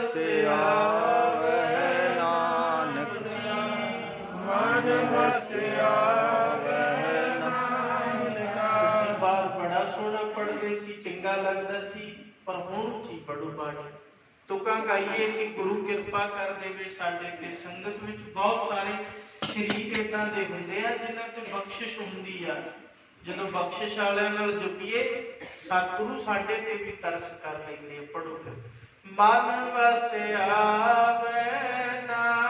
ਵਸਿਆ ਵਹਿ ਨਾਨਕ। ਮਨ ਵਸਿਆ ਵਹਿ ਨਾਨਕ। ਬਾਰ ਬੜਾ ਸੋਹਣਾ ਪੜਦੇ ਸੀ, ਚੰਗਾ ਲੱਗਦਾ ਸੀ, ਪਰ ਹੁਣ ਕੀ ਪੜੂ ਬਾਣੀ? ਤੁਕਾਂ ਗਾਈਏ ਕਿ ਗੁਰੂ ਕਿਰਪਾ ਕਰ ਦੇਵੇ ਸਾਡੇ ਤੇ। ਸੰਗਤ ਵਿੱਚ ਬਹੁਤ ਸਾਰੇ ਸ਼ਰੀਕ ਇਦਾਂ ਦੇ ਹੁੰਦੇ ਆ, ਜਿਨ੍ਹਾਂ ਤੇ ਬਖਸ਼ਿਸ਼ ਹੁੰਦੀ ਆ। ਜਦੋਂ ਬਖਸ਼ਿਸ਼ ਵਾਲਿਆਂ ਨਾਲ ਜੁਪੀਏ ਸਤਿਗੁਰੂ ਸਾਡੇ ਤੇ ਵੀ ਤਰਸ ਕਰ ਲੈਂਦੇ ਪੜੋ ਮਨ ਵਸਿਆ ਵੇ ਨਾਨਕਾ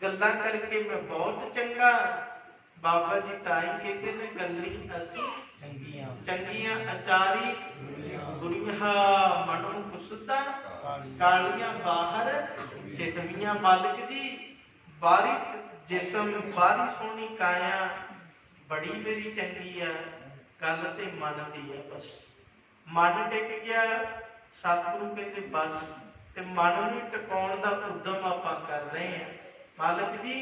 ਗੱਲਾਂ ਕਰਕੇ ਮੈਂ ਬਹੁਤ ਚੰਗਾ ਬਾਬਾ ਜੀ ਤਾਂ ਹੀ ਕਹਿੰਦੇ ਨੇ ਗੱਲੀ ਅਸੀਂ ਚੰਗੀਆਂ ਅਚਾਰੀ ਗੁਰੀਹਾ ਮਨੋਂ ਕੁਸੁੱਤਾ ਕਾਲੀਆਂ ਬਾਹਰ ਚਿਤਵੀਆਂ ਮਾਲਕ ਜੀ ਬਾਰੀ ਜਿਸਮ ਬਾਰੀ ਸੋਹਣੀ ਕਾਇਆ, ਬੜੀ ਮੇਰੀ ਚੰਗੀ ਆ, ਗੱਲ ਤੇ ਮਨ ਦੀ ਆ ਬਸ। ਮਨ ਟਿਕ ਗਿਆ, ਸਤਿਗੁਰੂ ਕਹਿੰਦੇ ਬਸ, ਤੇ ਮਨ ਨੂੰ ਟਿਕਾਉਣ ਦਾ ਉਦਮ ਆਪਾਂ ਕਰ ਰਹੇ ਹਾਂ। ਮਾਲਕ ਜੀ,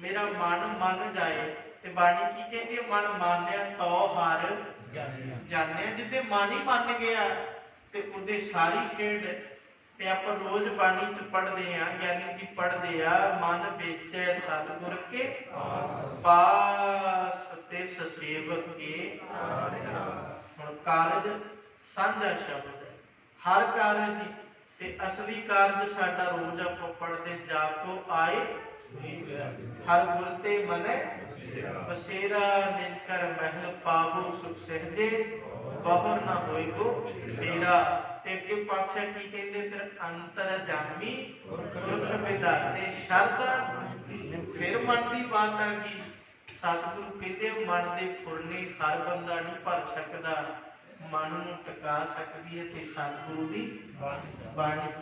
ਮੇਰਾ ਮਨ ਮੰਨ ਜਾਏ, ਤੇ ਬਾਣੀ ਕੀ ਕਹਿੰਦੀ ਹੈ? ਮਨ ਮਾਨਿਆ ਤੋ ਹਰ ਜਾਣਿਆ ਜਿੱਦੇ ਮਨ ਹੀ ਮੰਨ ਗਿਆ ਤੇ ਉਹਦੇ ਸਾਰੀ ਖੇਡ ਤੇ ਆਪਾਂ ਰੋਜ਼ ਬਾਣੀ ਚ ਪੜ੍ਹਦੇ ਆ, ਗਿਆਨੀ ਜੀ ਪੜ੍ਹਦੇ ਆ, ਮਨ ਵਿੱਚ ਸਤਿਗੁਰ ਕੇ ਪਾਸ ਤੇ ਸੇਵਕ ਕੇ ਹੁਣ ਕਾਰਜ ਸਾਂਝਾ ਸ਼ਬਦ, ਹਰ ਕਾਰਜ ਤੇ ਅਸਲੀ ਕਾਰਜ ਸਾਡਾ ਰੋਜ਼ ਆਪਾਂ ਪੜ੍ਹਦੇ ਜਾਪੋ ਆਏ। ਹਰ ਗੁਰ ਤੇ ਮਨੈ ਬਸੇਰਾ ਨਿਜ ਕਰ ਮਹਿਲ ਪਾਵੋ ਸੁਖ ਸਹਜੇ। ਬਹੁਰ ਨਾ ਹੋਈ ਕੋ ਤੇਰਾ ਤੇ ਅੱਗੇ ਪਾਤਸ਼ਾਹ ਕੀ ਕਹਿੰਦੇ, ਫਿਰ ਅੰਤਰ ਜਾਮੀ ਗੁਰ ਵਿਦਾਤੇ ਸ਼ਰਦ ਫਿਰ ਮਨ ਦੀ ਬਾਤ ਆ ਗਈ। ਸਤਿਗੁਰੂ ਕਹਿੰਦੇ, ਮਨ ਦੇ ਫੁਰਨੇ ਹਰ ਬੰਦਾ ਨਹੀਂ ਭਰ ਸਕਦਾ। ਮਨ ਨੂੰ ਟਿਕਾ ਸਕਦੀ ਹੈ ਤੇ ਸਤਿਗੁਰੂ ਦੀ ਬਾਣੀ